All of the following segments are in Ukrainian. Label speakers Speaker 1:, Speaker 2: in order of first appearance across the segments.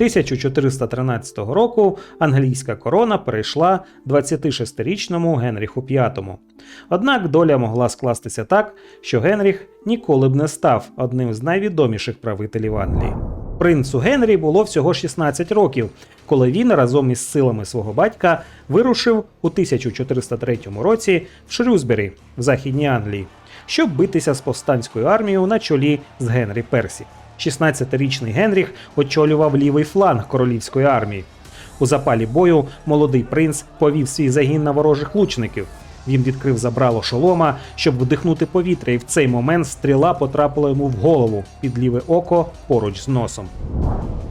Speaker 1: 1413 року англійська корона перейшла 26-річному Генріху V. Однак доля могла скластися так, що Генріх ніколи б не став одним з найвідоміших правителів Англії. Принцу Генрі було всього 16 років, коли він разом із силами свого батька вирушив у 1403 році в Шрюсбері в Західній Англії, щоб битися з повстанською армією на чолі з Генрі Персі. 16-річний Генріх очолював лівий фланг королівської армії. У запалі бою молодий принц повів свій загін на ворожих лучників. Він відкрив забрало шолома, щоб вдихнути повітря, і в цей момент стріла потрапила йому в голову під ліве око поруч з носом.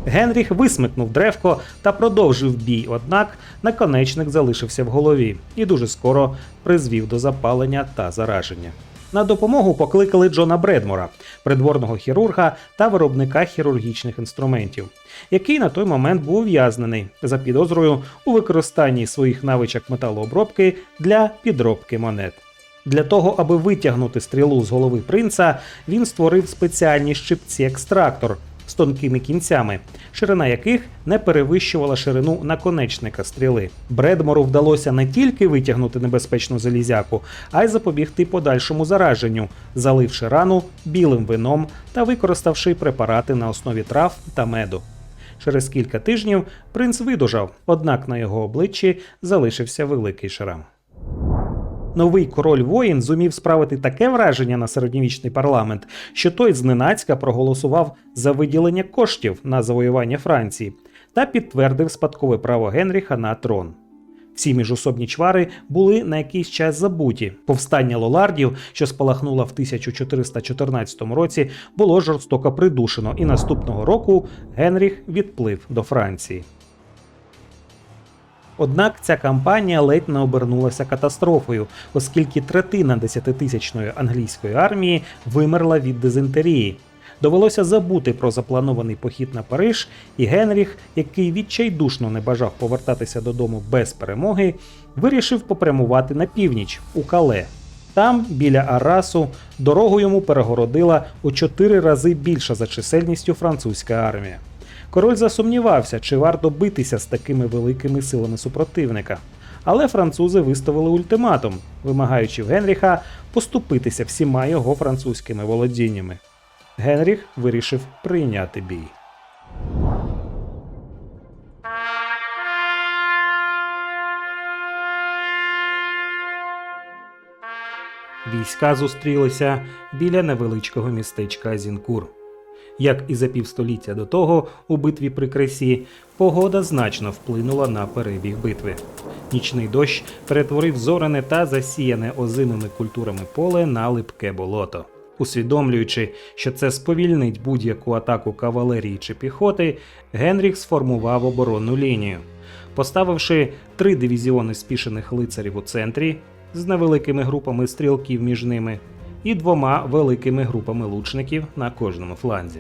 Speaker 1: Генріх висмикнув древко та продовжив бій, однак наконечник залишився в голові і дуже скоро призвів до запалення та зараження. На допомогу покликали Джона Бредмора, придворного хірурга та виробника хірургічних інструментів, який на той момент був ув'язнений за підозрою у використанні своїх навичок металообробки для підробки монет. Для того, аби витягнути стрілу з голови принца, він створив спеціальні щипці екстрактор з тонкими кінцями, ширина яких не перевищувала ширину наконечника стріли. Бредмору вдалося не тільки витягнути небезпечну залізяку, а й запобігти подальшому зараженню, заливши рану білим вином та використавши препарати на основі трав та меду. Через кілька тижнів принц видужав, однак на його обличчі залишився великий шрам. Новий король воїн зумів справити таке враження на середньовічний парламент, що той зненацька проголосував за виділення коштів на завоювання Франції та підтвердив спадкове право Генріха на трон. Всі міжособні чвари були на якийсь час забуті. Повстання лолардів, що спалахнуло в 1414 році, було жорстоко придушено, і наступного року Генріх відплив до Франції. Однак ця кампанія ледь не обернулася катастрофою, оскільки третина десятитисячної англійської армії вимерла від дизентерії. Довелося забути про запланований похід на Париж, і Генріх, який відчайдушно не бажав повертатися додому без перемоги, вирішив попрямувати на північ у Кале. Там, біля Арасу, дорогу йому перегородила у чотири рази більша за чисельністю французька армія. Король засумнівався, чи варто битися з такими великими силами супротивника. Але французи виставили ультиматум, вимагаючи в Генріха поступитися всіма його французькими володіннями. Генріх вирішив прийняти бій. Війська зустрілися біля невеличкого містечка Азінкур. Як і за півстоліття до того, у битві при кресі, погода значно вплинула на перебіг битви. Нічний дощ перетворив зорене та засіяне озимими культурами поле на липке болото. Усвідомлюючи, що це сповільнить будь-яку атаку кавалерії чи піхоти, Генріх сформував оборонну лінію. Поставивши три дивізіони спішених лицарів у центрі з невеликими групами стрілків між ними, і двома великими групами лучників на кожному фланзі.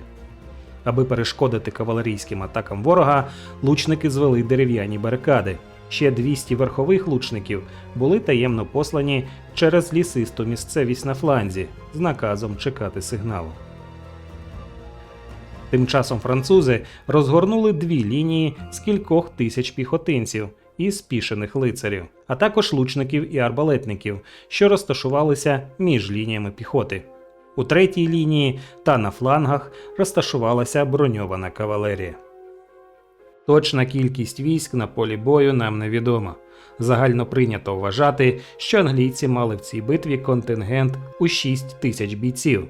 Speaker 1: Аби перешкодити кавалерійським атакам ворога, лучники звели дерев'яні барикади. Ще 200 верхових лучників були таємно послані через лісисту місцевість на фланзі з наказом чекати сигналу. Тим часом французи розгорнули дві лінії з кількох тисяч піхотинців і спішених лицарів, а також лучників і арбалетників, що розташувалися між лініями піхоти. У третій лінії та на флангах розташувалася броньована кавалерія. Точна кількість військ на полі бою нам невідома. Загально прийнято вважати, що англійці мали в цій битві контингент у 6 тисяч бійців,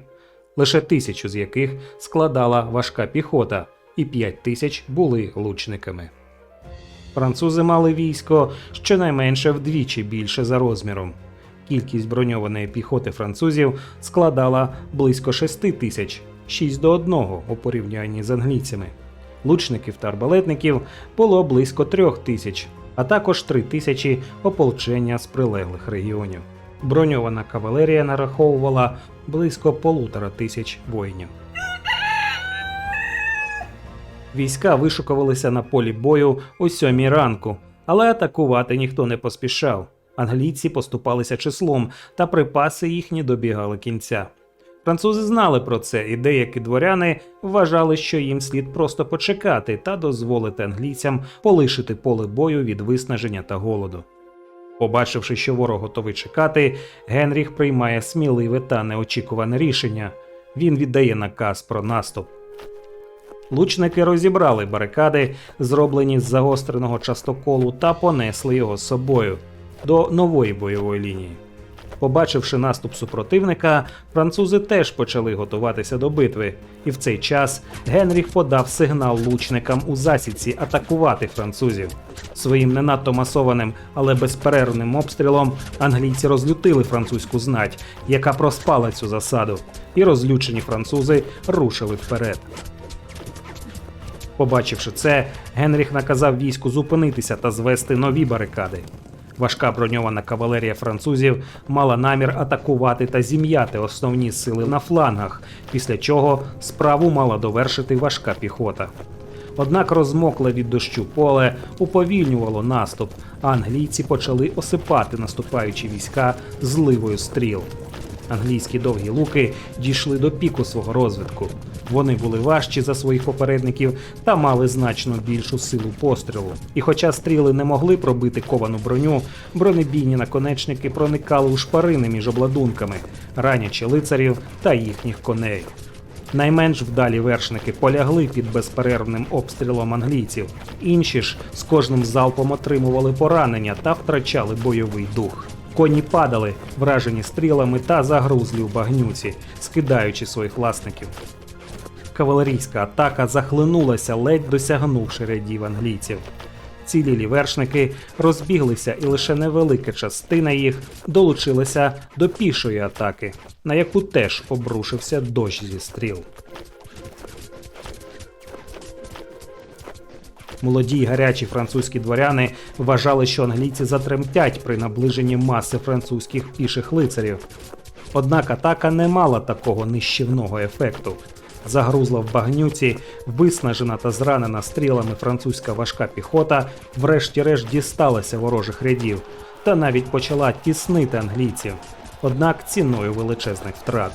Speaker 1: лише тисячу з яких складала важка піхота, і 5 тисяч були лучниками. Французи мали військо щонайменше вдвічі більше за розміром. Кількість броньованої піхоти французів складала близько 6 тисяч, 6 до 1 у порівнянні з англійцями. Лучників та арбалетників було близько 3 тисяч, а також 3 тисячі ополчення з прилеглих регіонів. Броньована кавалерія нараховувала близько полутора тисяч воїнів. Війська вишукувалися на полі бою о сьомій ранку, але атакувати ніхто не поспішав. Англійці поступалися числом, та припаси їхні добігали кінця. Французи знали про це, і деякі дворяни вважали, що їм слід просто почекати та дозволити англійцям полишити поле бою від виснаження та голоду. Побачивши, що ворог готовий чекати, Генріх приймає сміливе та неочікуване рішення. Він віддає наказ про наступ. Лучники розібрали барикади, зроблені з загостреного частоколу, та понесли його з собою до нової бойової лінії. Побачивши наступ супротивника, французи теж почали готуватися до битви, і в цей час Генріх подав сигнал лучникам у засідці атакувати французів. Своїм не надто масованим, але безперервним обстрілом англійці розлютили французьку знать, яка проспала цю засаду, і розлючені французи рушили вперед. Побачивши це, Генріх наказав війську зупинитися та звести нові барикади. Важка броньована кавалерія французів мала намір атакувати та зім'яти основні сили на флангах, після чого справу мала довершити важка піхота. Однак розмокле від дощу поле уповільнювало наступ, а англійці почали осипати наступаючі війська зливою стріл. Англійські довгі луки дійшли до піку свого розвитку. Вони були важчі за своїх попередників та мали значно більшу силу пострілу. І хоча стріли не могли пробити ковану броню, бронебійні наконечники проникали у шпарини між обладунками, ранячи лицарів та їхніх коней. Найменш вдалі вершники полягли під безперервним обстрілом англійців. Інші ж з кожним залпом отримували поранення та втрачали бойовий дух. Коні падали, вражені стрілами та загрузлі у багнюці, скидаючи своїх власників. Кавалерійська атака захлинулася, ледь досягнувши рядів англійців. Цілілі вершники розбіглися, і лише невелика частина їх долучилася до пішої атаки, на яку теж обрушився дощ зі стріл. Молоді й гарячі французькі дворяни вважали, що англійці затремтять при наближенні маси французьких піших лицарів. Однак атака не мала такого нищівного ефекту. Загрузла в багнюці, виснажена та зранена стрілами французька важка піхота, врешті-решт дісталася ворожих рядів та навіть почала тіснити англійців. Однак ціною величезних втрат.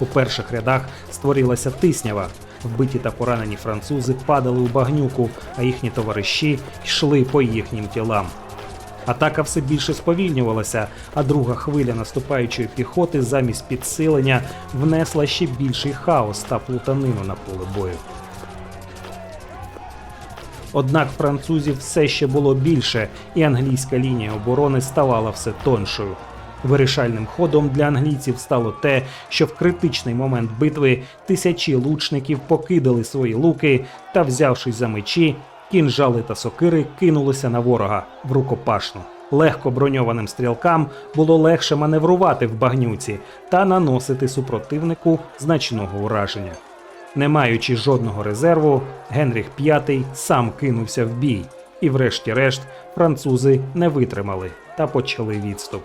Speaker 1: У перших рядах створилася тиснява. Вбиті та поранені французи падали у багнюку, а їхні товариші йшли по їхнім тілам. Атака все більше сповільнювалася, а друга хвиля наступаючої піхоти замість підсилення внесла ще більший хаос та плутанину на поле бою. Однак французів все ще було більше, і англійська лінія оборони ставала все тоншою. Вирішальним ходом для англійців стало те, що в критичний момент битви тисячі лучників покидали свої луки та, взявшись за мечі, кінжали та сокири кинулися на ворога в рукопашну. Легко броньованим стрілкам було легше маневрувати в багнюці та наносити супротивнику значного ураження. Не маючи жодного резерву, Генріх V сам кинувся в бій, і, врешті-решт, французи не витримали та почали відступ.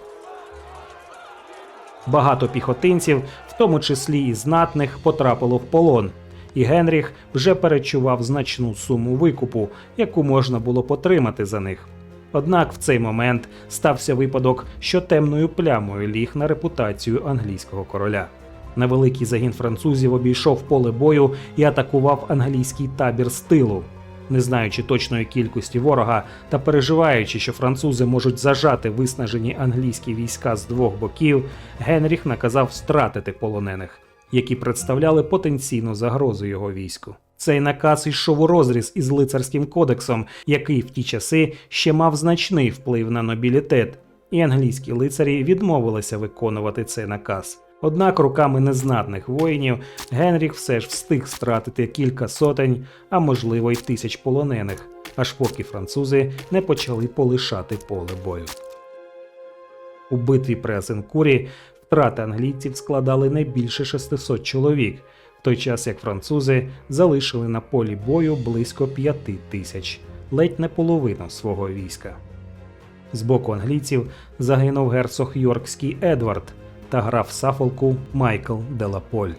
Speaker 1: Багато піхотинців, в тому числі і знатних, потрапило в полон, і Генріх вже перечував значну суму викупу, яку можна було потримати за них. Однак в цей момент стався випадок, що темною плямою ліг на репутацію англійського короля. Невеликий загін французів обійшов поле бою і атакував англійський табір з тилу. Не знаючи точної кількості ворога та переживаючи, що французи можуть зажати виснажені англійські війська з двох боків, Генріх наказав стратити полонених, які представляли потенційну загрозу його війську. Цей наказ йшов у розріз із лицарським кодексом, який в ті часи ще мав значний вплив на нобілітет, і англійські лицарі відмовилися виконувати цей наказ. Однак руками незнатних воїнів Генріх все ж встиг стратити кілька сотень, а можливо й тисяч полонених, аж поки французи не почали полишати поле бою. У битві при Азенкурі втрати англійців складали не більше 600 чоловік, в той час як французи залишили на полі бою близько 5 тисяч, ледь не половину свого війська. З боку англійців загинув герцог Йоркський Едвард та граф Сафолку Майкл Делаполь.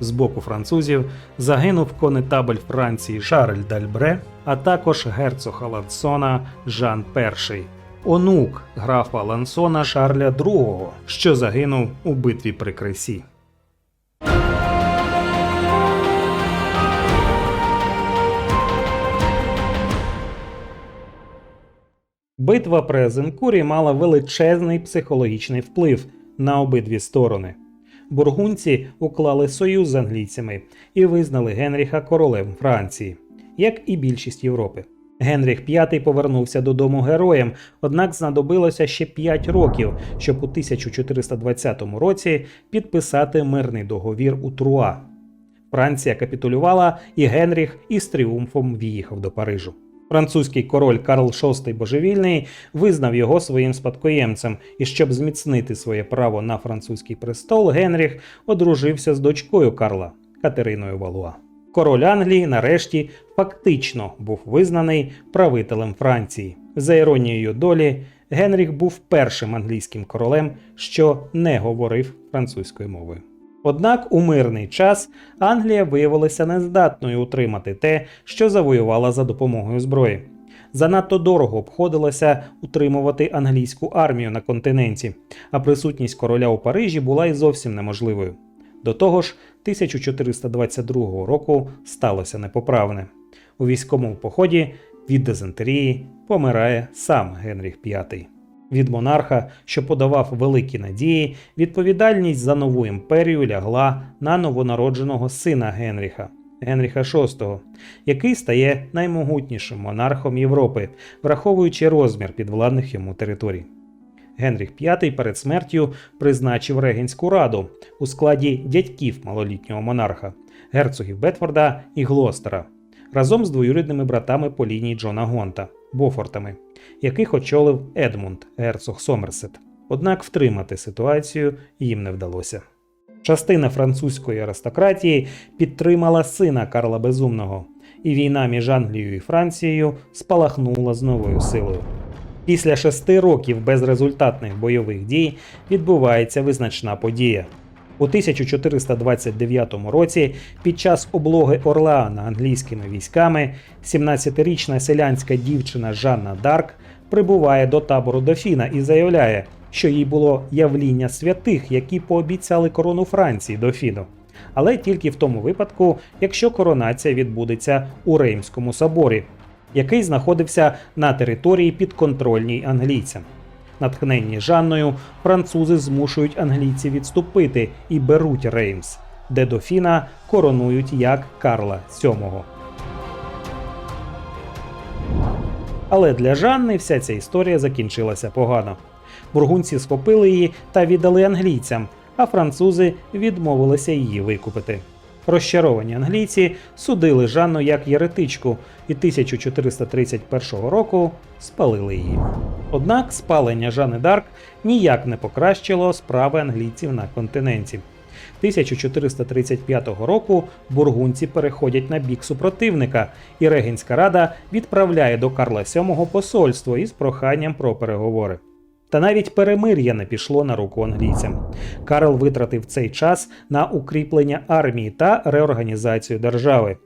Speaker 1: З боку французів загинув конетабель Франції Шарль Дальбре, а також герцог Алансона Жан І, онук графа Лансона Шарля II, що загинув у битві при Кресі. Битва при Зенкурі мала величезний психологічний вплив на обидві сторони. Бургунці уклали союз з англійцями і визнали Генріха королем Франції, як і більшість Європи. Генріх V повернувся додому героєм, однак знадобилося ще 5 років, щоб у 1420 році підписати мирний договір у Труа. Франція капітулювала, і Генріх із тріумфом в'їхав до Парижу. Французький король Карл VI Божевільний визнав його своїм спадкоємцем, і щоб зміцнити своє право на французький престол, Генріх одружився з дочкою Карла Катериною Валуа. Король Англії нарешті фактично був визнаний правителем Франції. За іронією долі, Генріх був першим англійським королем, що не говорив французькою мовою. Однак у мирний час Англія виявилася нездатною утримати те, що завоювала за допомогою зброї. Занадто дорого обходилося утримувати англійську армію на континенті, а присутність короля у Парижі була і зовсім неможливою. До того ж, 1422 року сталося непоправне. У військовому поході від дизентерії помирає сам Генріх V. Від монарха, що подавав великі надії, відповідальність за нову імперію лягла на новонародженого сина Генріха Генріха VI, який стає наймогутнішим монархом Європи, враховуючи розмір підвладних йому територій. Генріх V перед смертю призначив регенську раду у складі дядьків малолітнього монарха, герцогів Бетфорда і Глостера, разом з двоюрідними братами по лінії Джона Гонта Бофортами, яких очолив Едмунд, герцог Сомерсет. Однак втримати ситуацію їм не вдалося. Частина французької аристократії підтримала сина Карла Безумного, і війна між Англією і Францією спалахнула з новою силою. Після шести років безрезультатних бойових дій відбувається визначна подія. У 1429 році, під час облоги Орлеана англійськими військами, 17-річна селянська дівчина Жанна Дарк прибуває до табору Дофіна і заявляє, що їй було явління святих, які пообіцяли корону Франції Дофіну. Але тільки в тому випадку, якщо коронація відбудеться у Реймському соборі, який знаходився на території підконтрольній англійцям. Натхненні Жанною, французи змушують англійців відступити і беруть Реймс, де дофіна коронують як Карла VII. Але для Жанни вся ця історія закінчилася погано. Бургунці схопили її та віддали англійцям, а французи відмовилися її викупити. Розчаровані англійці судили Жанну як єретичку і 1431 року спалили її. Однак спалення Жанни Дарк ніяк не покращило справи англійців на континенті. 1435 року бургунці переходять на бік супротивника, і Регенська рада відправляє до Карла VII посольство із проханням про переговори. Та навіть перемир'я не пішло на руку англійцям. Карл витратив цей час на укріплення армії та реорганізацію держави.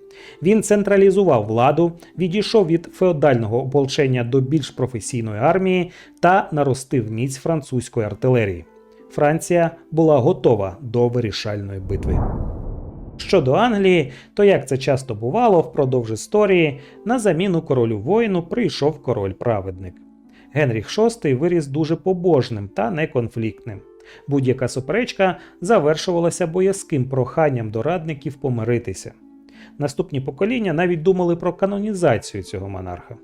Speaker 1: Він централізував владу, відійшов від феодального ополчення до більш професійної армії та наростив міць французької артилерії. Франція була готова до вирішальної битви. Щодо Англії, то як це часто бувало впродовж історії, на заміну королю воїну прийшов король-праведник. Генріх VI виріс дуже побожним та неконфліктним. Будь-яка суперечка завершувалася боязким проханням до радників помиритися. Наступні покоління навіть думали про канонізацію цього монарха.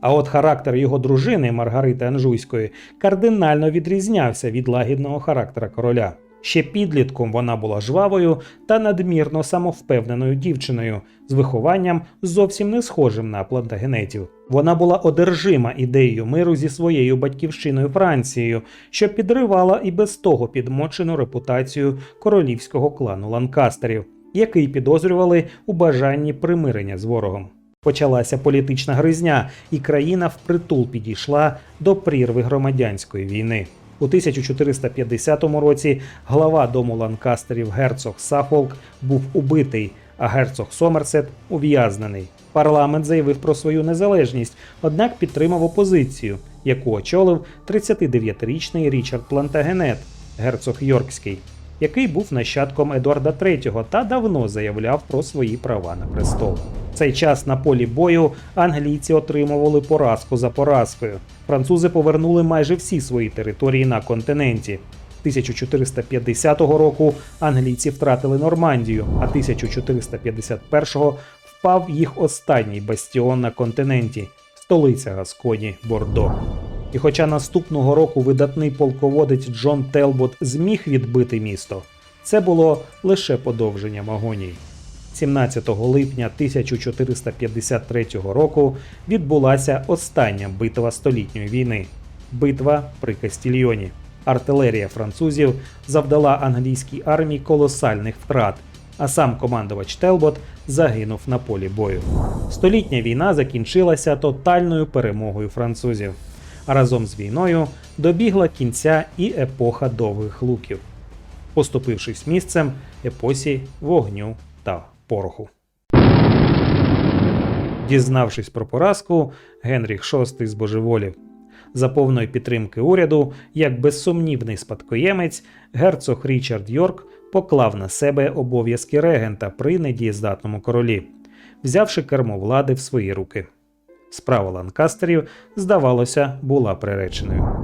Speaker 1: А от характер його дружини Маргарити Анжуйської кардинально відрізнявся від лагідного характера короля. Ще підлітком вона була жвавою та надмірно самовпевненою дівчиною з вихованням зовсім не схожим на плантагенетів. Вона була одержима ідеєю миру зі своєю батьківщиною Францією, що підривала і без того підмочену репутацію королівського клану Ланкастерів, який підозрювали у бажанні примирення з ворогом. Почалася політична гризня, і країна впритул підійшла до прірви громадянської війни. У 1450 році глава дому Ланкастерів герцог Сафолк був убитий, а герцог Сомерсет ув'язнений. Парламент заявив про свою незалежність, однак підтримав опозицію, яку очолив 39-річний Річард Плантагенет, герцог Йоркський, який був нащадком Едуарда III та давно заявляв про свої права на престол. В цей час на полі бою англійці отримували поразку за поразкою. Французи повернули майже всі свої території на континенті. 1450 року англійці втратили Нормандію, а 1451 впав їх останній бастіон на континенті столиця Гасконі Бордо. І хоча наступного року видатний полководець Джон Телбот зміг відбити місто, це було лише подовженням агонії. 17 липня 1453 року відбулася остання битва столітньої війни битва при Кастільйоні. Артилерія французів завдала англійській армії колосальних втрат, а сам командувач Телбот загинув на полі бою. Столітня війна закінчилася тотальною перемогою французів. А разом з війною добігла кінця і епоха довгих луків, поступившись місцем епосі вогню пороху. Дізнавшись про поразку, Генріх VI збожеволів. За повної підтримки уряду, як безсумнівний спадкоємець, герцог Річард Йорк поклав на себе обов'язки регента при недієздатному королі, взявши кермо влади в свої руки. Справа ланкастерів, здавалося, була приреченою.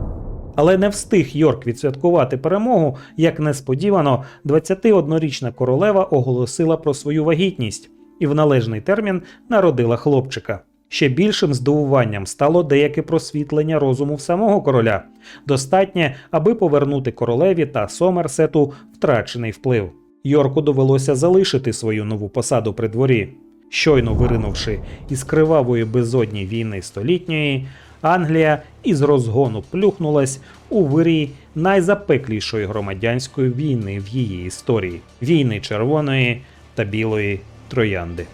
Speaker 1: Але не встиг Йорк відсвяткувати перемогу, як несподівано 21-річна королева оголосила про свою вагітність і в належний термін народила хлопчика. Ще більшим здивуванням стало деяке просвітлення розуму самого короля, достатнє, аби повернути королеві та Сомерсету втрачений вплив. Йорку довелося залишити свою нову посаду при дворі. Щойно виринувши із кривавої безодні війни столітньої, Англія із розгону плюхнулась у вирій найзапеклішої громадянської війни в її історії війни червоної та білої троянди.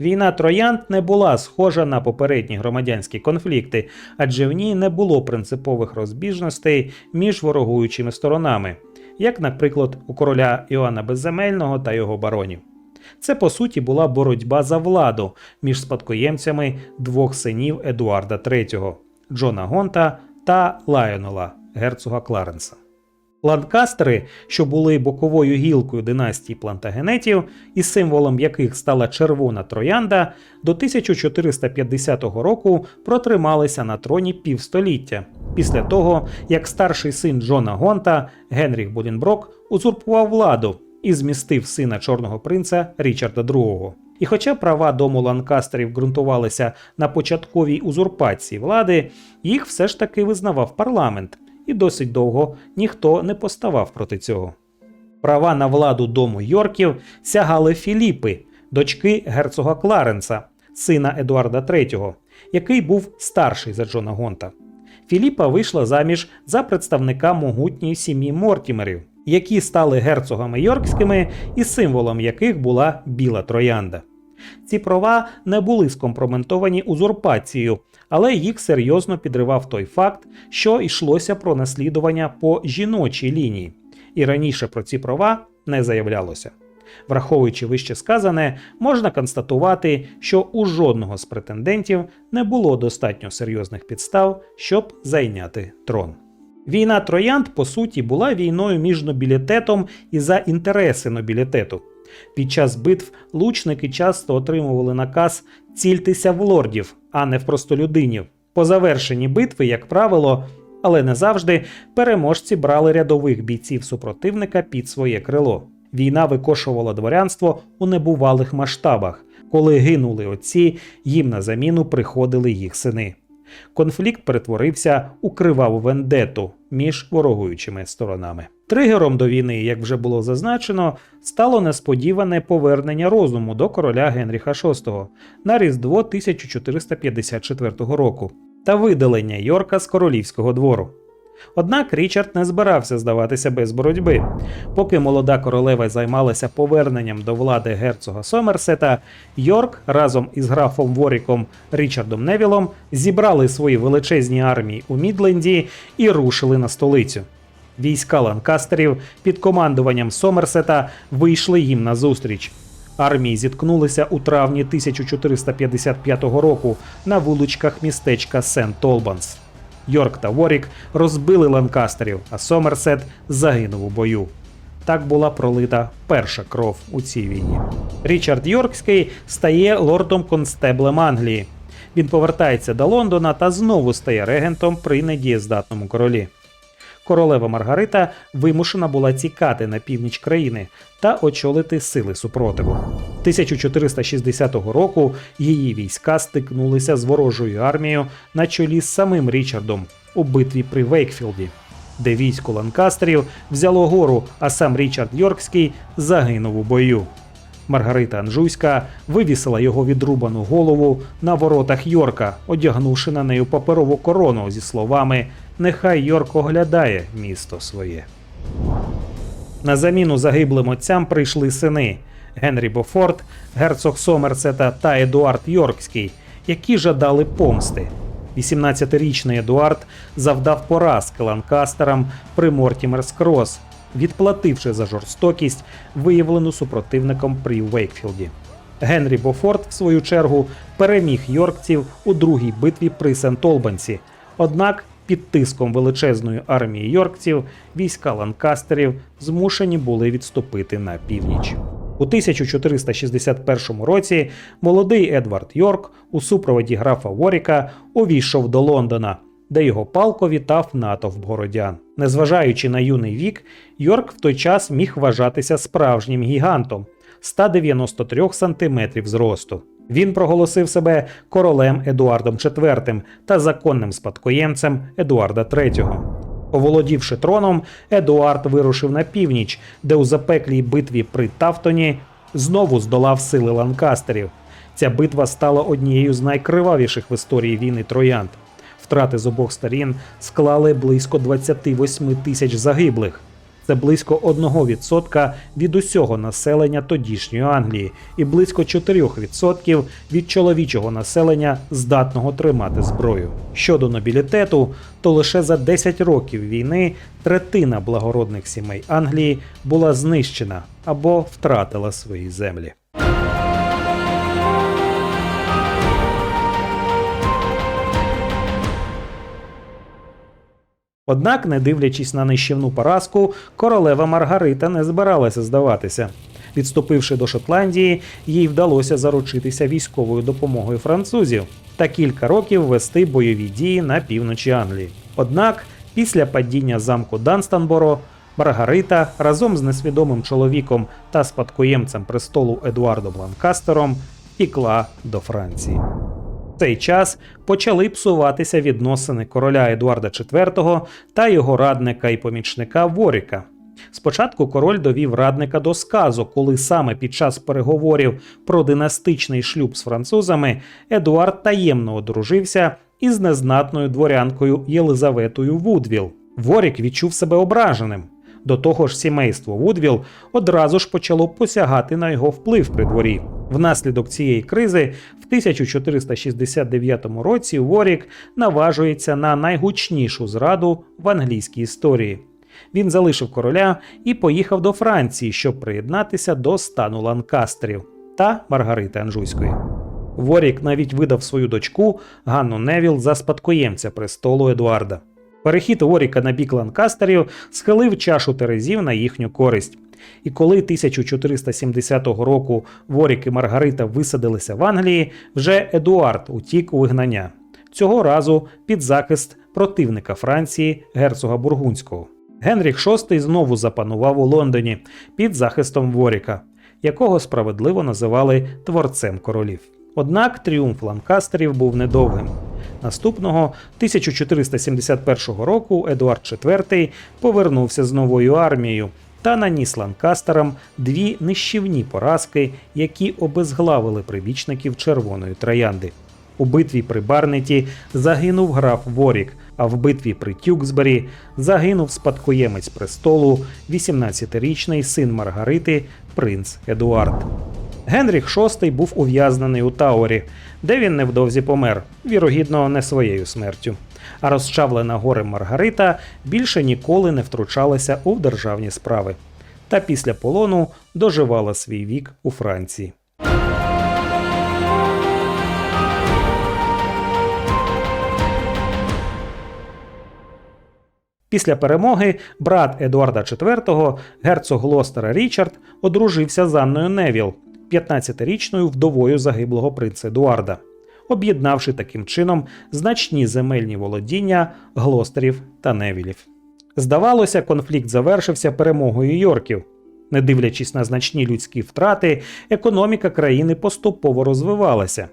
Speaker 1: Війна троянд не була схожа на попередні громадянські конфлікти, адже в ній не було принципових розбіжностей між ворогуючими сторонами, як, наприклад, у короля Іоанна Безземельного та його баронів. Це по суті була боротьба за владу між спадкоємцями двох синів Едуарда III – Джона Гонта та Лайонела, герцога Кларенса. Ланкастери, що були боковою гілкою династії плантагенетів, і символом яких стала червона троянда, до 1450 року протрималися на троні півстоліття, після того як старший син Джона Гонта Генріх Болінброк узурпував владу і змістив сина чорного принца Річарда II. І хоча права дому ланкастерів ґрунтувалися на початковій узурпації влади, їх все ж таки визнавав парламент і досить довго ніхто не поставав проти цього. Права на владу дому Йорків сягали Філіпи, дочки герцога Кларенса, сина Едуарда III, який був старший за Джона Гонта. Філіпа вийшла заміж за представника могутньої сім'ї Мортімерів, які стали герцогами йоркськими і символом яких була біла троянда. Ці права не були скомпроментовані узурпацією, але їх серйозно підривав той факт, що йшлося про наслідування по жіночій лінії, і раніше про ці права не заявлялося. Враховуючи вище сказане, можна констатувати, що у жодного з претендентів не було достатньо серйозних підстав, щоб зайняти трон. Війна троянд, по суті, була війною між нобілітетом і за інтереси нобілітету. Під час битв лучники часто отримували наказ цільтися в лордів, а не в простолюдинів. По завершенні битви, як правило, але не завжди, переможці брали рядових бійців супротивника під своє крило. Війна викошувала дворянство у небувалих масштабах. Коли гинули отці, їм на заміну приходили їх сини. Конфлікт перетворився у криваву вендету між ворогуючими сторонами. Тригером до війни, як вже було зазначено, стало несподіване повернення розуму до короля Генріха VI на Різдво 1454 року та видалення Йорка з королівського двору. Однак Річард не збирався здаватися без боротьби. Поки молода королева займалася поверненням до влади герцога Сомерсета, Йорк разом із графом Воріком Річардом Невілом зібрали свої величезні армії у Мідленді і рушили на столицю. Війська ланкастерів під командуванням Сомерсета вийшли їм назустріч. Армії зіткнулися у травні 1455 року на вуличках містечка Сент Олбанс. Йорк та Ворік розбили ланкастерів, а Сомерсет загинув у бою. Так була пролита перша кров у цій війні. Річард Йоркський стає лордом констеблем Англії. Він повертається до Лондона та знову стає регентом при недієздатному королі. Королева Маргарита вимушена була тікати на північ країни та очолити сили супротиву. 1460 року її війська стикнулися з ворожою армією на чолі з самим Річардом у битві при Вейкфілді, де військо Ланкастерів взяло гору, а сам Річард Йоркський загинув у бою. Маргарита Анжуйська вивісила його відрубану голову на воротах Йорка, одягнувши на нею паперову корону зі словами Нехай Йорк оглядає місто своє. На заміну загиблим отцям прийшли сини Генрі Бофорт, герцог Сомерсета та Едуард Йоркський, які жадали помсти. 18-річний Едуард завдав поразки ланкастерам при Мортімерс Крос, відплативши за жорстокість, виявлену супротивником при Вейкфілді. Генрі Бофорт, в свою чергу, переміг йоркців у другій битві при Сент-Олбанці. Однак під тиском величезної армії йоркців війська ланкастерів змушені були відступити на північ. У 1461 році молодий Едвард Йорк у супроводі графа Воріка увійшов до Лондона, де його палко вітав натовп городян. Незважаючи на юний вік, Йорк в той час міг вважатися справжнім гігантом 193 сантиметрів зросту. Він проголосив себе королем Едуардом IV та законним спадкоємцем Едуарда III. Оволодівши троном, Едуард вирушив на північ, де у запеклій битві при Тафтоні знову здолав сили ланкастерів. Ця битва стала однією з найкривавіших в історії війни троянд. Втрати з обох сторін склали близько 28 тисяч загиблих. Це близько 1% від усього населення тодішньої Англії і близько 4% від чоловічого населення, здатного тримати зброю. Щодо нобілітету, то лише за 10 років війни третина благородних сімей Англії була знищена або втратила свої землі. Однак, не дивлячись на нищівну поразку, королева Маргарита не збиралася здаватися. Відступивши до Шотландії, їй вдалося заручитися військовою допомогою французів та кілька років вести бойові дії на півночі Англії. Однак, після падіння замку Данстанборо, Маргарита разом з несвідомим чоловіком та спадкоємцем престолу Едуардом Ланкастером втікла до Франції. Цей час почали псуватися відносини короля Едуарда IV та його радника і помічника Воріка. Спочатку король довів радника до сказу, коли саме під час переговорів про династичний шлюб з французами Едуард таємно одружився із незнатною дворянкою Єлизаветою Вудвіл. Ворік відчув себе ображеним. До того ж, сімейство Вудвіл одразу ж почало посягати на його вплив при дворі. Внаслідок цієї кризи в 1469 році Ворік наважується на найгучнішу зраду в англійській історії. Він залишив короля і поїхав до Франції, щоб приєднатися до стану Ланкастерів та Маргарити Анжуйської. Ворік навіть видав свою дочку Ганну Невіл за спадкоємця престолу Едуарда. Перехід Воріка на бік Ланкастерів схилив чашу терезів на їхню користь. І коли 1470 року Ворік і Маргарита висадилися в Англії, вже Едуард утік у вигнання. Цього разу під захист противника Франції герцога Бургунського. Генріх VI знову запанував у Лондоні під захистом Воріка, якого справедливо називали творцем королів. Однак тріумф ланкастерів був недовгим. Наступного 1471 року Едуард IV повернувся з новою армією та наніс ланкастерам дві нищівні поразки, які обезглавили прибічників червоної троянди. У битві при Барнеті загинув граф Ворік, а в битві при Тюксбері загинув спадкоємець престолу, 18-річний син Маргарити, принц Едуард. Генріх VI був ув'язнений у Таурі, де він невдовзі помер, вірогідно, не своєю смертю. А розчавлена горем Маргарита більше ніколи не втручалася у державні справи. Та після полону доживала свій вік у Франції. Після перемоги брат Едуарда IV, герцог Глостера Річард, одружився з Анною Невіл, 15-річною вдовою загиблого принца Едуарда, об'єднавши таким чином значні земельні володіння Глостерів та Невілів. Здавалося, конфлікт завершився перемогою Йорків. Не дивлячись на значні людські втрати, економіка країни поступово розвивалася.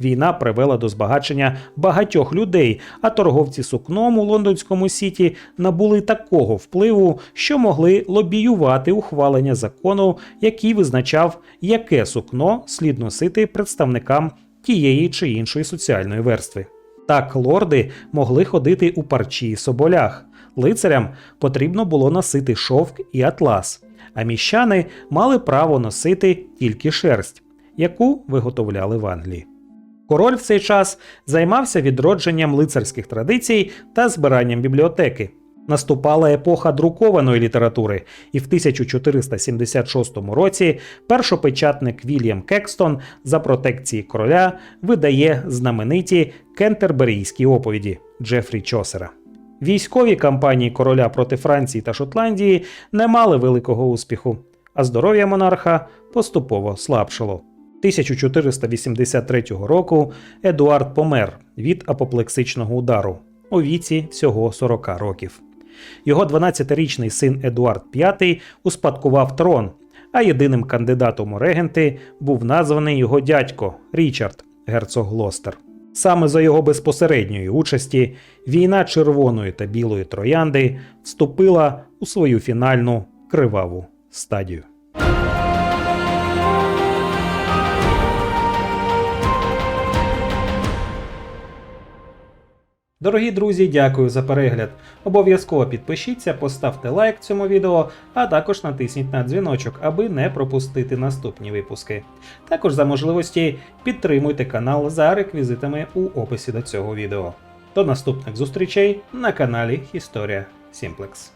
Speaker 1: Війна привела до збагачення багатьох людей, а торговці сукном у лондонському сіті набули такого впливу, що могли лобіювати ухвалення закону, який визначав, яке сукно слід носити представникам тієї чи іншої соціальної верстви. Так лорди могли ходити у парчі і соболях. Лицарям потрібно було носити шовк і атлас, а міщани мали право носити тільки шерсть, яку виготовляли в Англії. Король в цей час займався відродженням лицарських традицій та збиранням бібліотеки. Наступала епоха друкованої літератури, і в 1476 році першопечатник Вільям Кекстон за протекції короля видає знамениті кентерберійські оповіді Джефрі Чосера. Військові кампанії короля проти Франції та Шотландії не мали великого успіху, а здоров'я монарха поступово слабшало. 1483 року Едуард помер від апоплексичного удару у віці всього 40 років. Його 12-річний син Едуард V успадкував трон, а єдиним кандидатом у регенти був названий його дядько Річард, герцог Глостер. Саме за його безпосередньої участі війна червоної та білої троянди вступила у свою фінальну криваву стадію. Дорогі друзі, дякую за перегляд. Обов'язково підпишіться, поставте лайк цьому відео, а також натисніть на дзвіночок, аби не пропустити наступні випуски. Також за можливості підтримуйте канал за реквізитами у описі до цього відео. До наступних зустрічей на каналі Історія Сімплекс.